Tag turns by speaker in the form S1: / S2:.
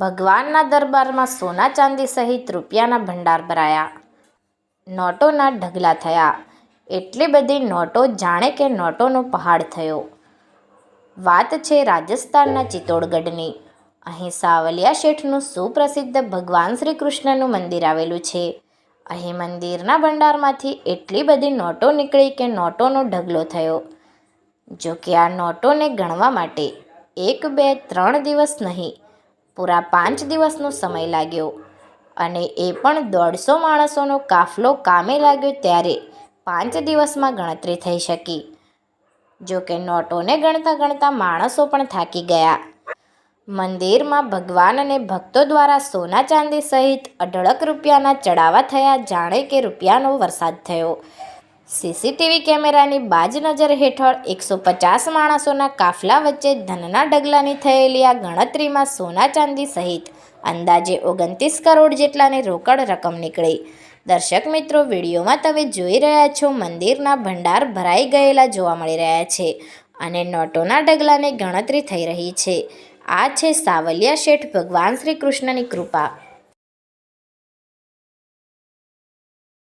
S1: ભગવાનના દરબારમાં સોના ચાંદી સહિત રૂપિયાના ભંડાર ભરાયા. નોટોના ઢગલા થયા. એટલી બધી નોટો જાણે કે નોટોનો પહાડ થયો. વાત છે રાજસ્થાનના ચિત્તોડગઢની. અહીં સાવલિયા શેઠનું સુપ્રસિદ્ધ ભગવાન શ્રી કૃષ્ણનું મંદિર આવેલું છે. અહીં મંદિરના ભંડારમાંથી એટલી બધી નોટો નીકળી કે નોટોનો ઢગલો થયો. જો કે આ નોટોને ગણવા માટે એક બે ત્રણ દિવસ નહીં પૂરા પાંચ દિવસનો સમય લાગ્યો અને એ પણ દોઢસો માણસોનો કાફલો કામે લાગ્યો ત્યારે પાંચ દિવસમાં ગણતરી થઈ શકી. જો કે નોટોને ગણતા ગણતા માણસો પણ થાકી ગયા. મંદિરમાં ભગવાન અને ભક્તો દ્વારા સોના ચાંદી સહિત અઢળક રૂપિયાના ચડાવા થયા જાણે કે રૂપિયાનો વરસાદ થયો. સીસીટીવી કેમેરાની બાજ નજર હેઠળ એકસો પચાસ માણસોના કાફલા વચ્ચે ધનના ઢગલાની થયેલી આ ગણતરીમાં સોના ચાંદી સહિત અંદાજે ઓગણત્રીસ કરોડ જેટલાની રોકડ રકમ નીકળી. દર્શક મિત્રો, વિડીયોમાં તમે જોઈ રહ્યા છો, મંદિરના ભંડાર ભરાઈ ગયેલા જોવા મળી રહ્યા છે અને નોટોના ઢગલાની ગણતરી થઈ રહી છે. આ છે સાવલિયા શેઠ ભગવાન શ્રી કૃષ્ણની કૃપા.